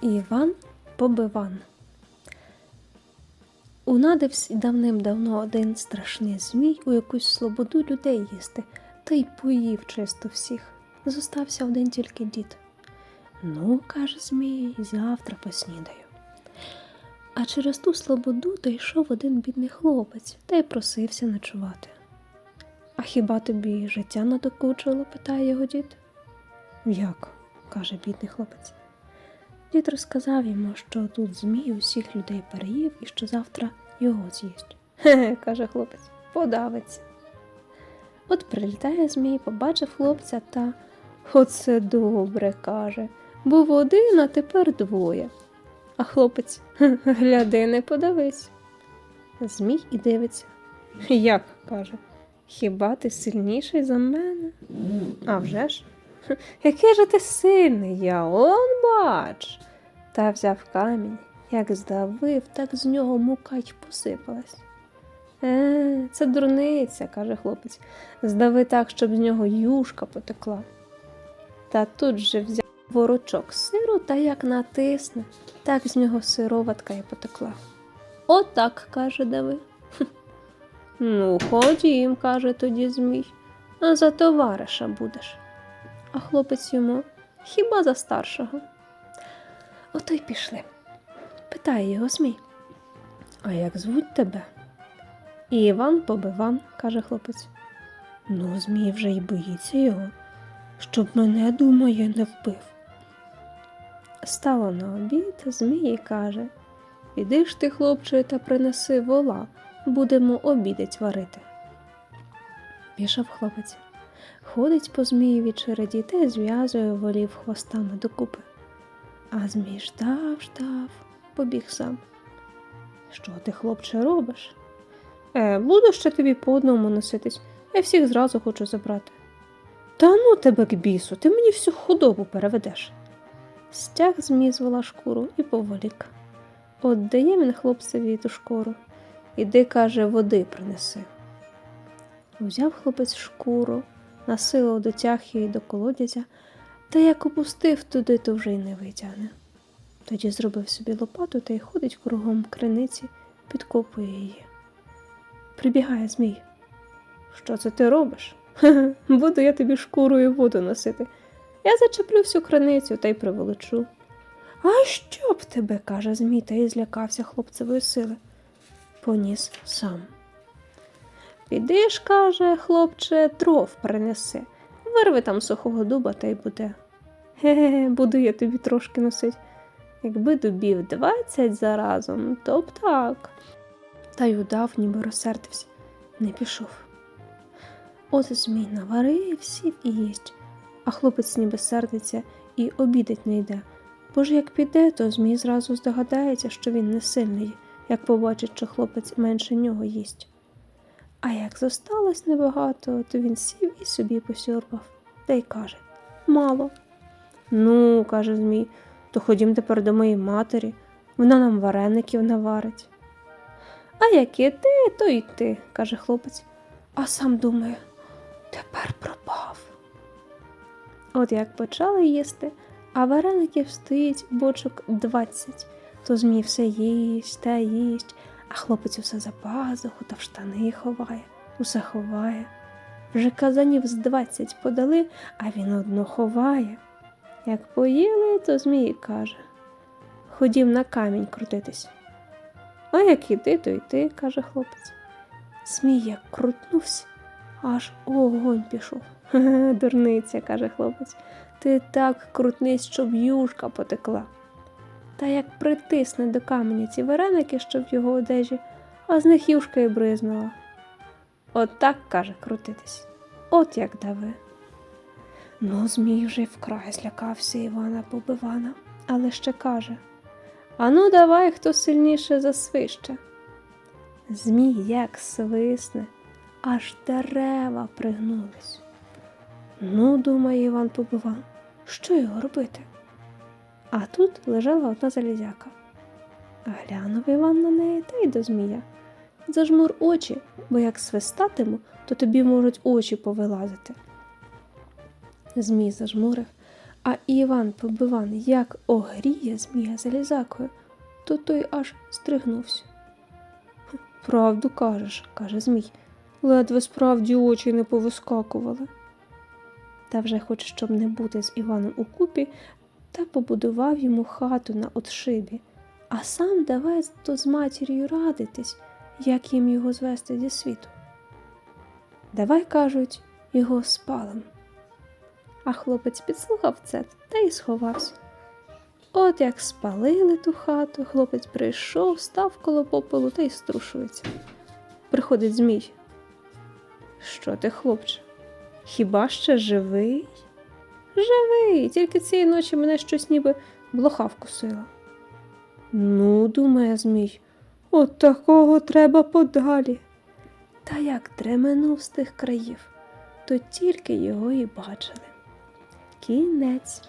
Іван Побиван. Унадився давним-давно один страшний змій у якусь слободу людей їсти, та й поїв чисто всіх. Зостався один тільки дід. Ну, каже Змій, завтра поснідаю. А через ту слободу та йшов один бідний хлопець та й просився ночувати. А хіба тобі життя надокучило? питає його дід. Як? каже бідний хлопець. Дід розказав йому, що тут змій усіх людей переїв і що завтра його з'їсть. Хе, каже хлопець, подавиться. От прилітає змій, побачив хлопця та оце добре, каже. Був один, а тепер двоє. А хлопець, гляди, не подавись. Змій і дивиться. Як? каже. Хіба ти сильніший за мене? А вже ж? «Хе, Який же ти сильний, я он бач. Та взяв камінь, як здавив, так з нього мука й посипалась. Е, це дурниця, каже хлопець. Здави так, щоб з нього юшка потекла. Та тут же взяв ворочок сиру та як натисне, так з нього сироватка й потекла. Отак, каже Дави. Ну, ходім, каже тоді Змій, а за товариша будеш. А хлопець йому хіба за старшого. Ото й пішли. Питає його Змій. А як звуть тебе? Іван Побиван, каже хлопець. Ну, Змій вже й боїться його, щоб мене, думає, не вбив. Стало на обід, Змій і каже Іди ж ти, хлопче, та принеси вола, будемо обідець варити. Пішов хлопець. Ходить по змієві череді та й зв'язує волів хвостами докупи. А змій ждав, ждав, побіг сам. Що ти, хлопче, робиш? Е, буду ще тобі по одному носитись, я всіх зразу хочу забрати. Та ну тебе к бісу, ти мені всю худобу переведеш. Стяг змій з вола шкуру і поволік. От дає він хлопцеві ту шкуру. Іди, каже, води принеси. Взяв хлопець шкуру, насилу дотяг її до колодязя, та як опустив туди, то вже й не витягне. Тоді зробив собі лопату та й ходить кругом криниці, підкопує її. Прибігає змій. Що це ти робиш? «Хе-хе, Буду я тобі шкурою воду носити. Я зачеплю всю криницю та й приволочу. А що б тебе, каже Змій, та й злякався хлопцевої сили. Поніс сам. Піди ж, каже, хлопче, дров принеси. Вирви там сухого дуба та й буде. Ге-ге, буду я тобі трошки носить. Якби дубів двадцять заразом, то б так. Та й удав, ніби розсердився, не пішов. От змій наварив, сів і їсть, а хлопець ніби сердиться і обідать не йде. Бо ж як піде, то змій зразу здогадається, що він не сильний, як побачить, що хлопець менше нього їсть. А як зосталось небагато, то він сів і собі посьорбав, та й каже Мало. Ну, каже Змій, то ходім тепер до моєї матері, вона нам вареників наварить. А як і ти, то й ти, каже хлопець, а сам думає, тепер пропав. От як почали їсти, а вареників стоїть бочок двадцять, то змій все їсть та їсть, а хлопець усе за пазуху та в штани ховає, усе ховає. Вже казанів з двадцять подали, а він одну ховає. Як поїли, то змій каже Ходім на камінь крутитись. А як іти, то й ти, каже хлопець. Змій як крутнувся, аж огонь пішов. «Ге-ге, Дурниця, каже хлопець, ти так крутнись, щоб юшка потекла. Та як притисне до каменя ці вареники, що в його одежі, а з них юшка й бризнула. От так, каже, крутитись. От як дави. Ну, Змій вже вкрай злякався Івана Побивана, але ще каже Ану, давай, хто сильніше засвище. Змій як свисне, аж дерева пригнулись. Ну, думає Іван Побиван, що його робити? А тут лежала одна залізяка. Глянув Іван на неї та й до змія. Зажмур очі, бо як свистатиму, то тобі можуть очі повилазити. Змій зажмурив, А Іван Побиван як огріє змія залізакою, то той аж стригнувся. Правду кажеш, каже Змій, ледве справді очі не повискакували. Та вже хоч щоб не бути з Іваном у купі, та побудував йому хату на отшибі, а сам давай то з матір'ю радитись, як їм його звести зі світу. Давай, кажуть, його спалим. А хлопець підслухав це та й сховався. От як спалили ту хату, хлопець прийшов, став коло попелу та й струшується. Приходить Змій. Що ти, хлопче? Хіба ще живий? Живий, тільки цієї ночі мене щось ніби блоха вкусила. Ну, думає Змій, от такого треба подалі. Та як дременув з тих країв, то тільки його і бачили. Кінець.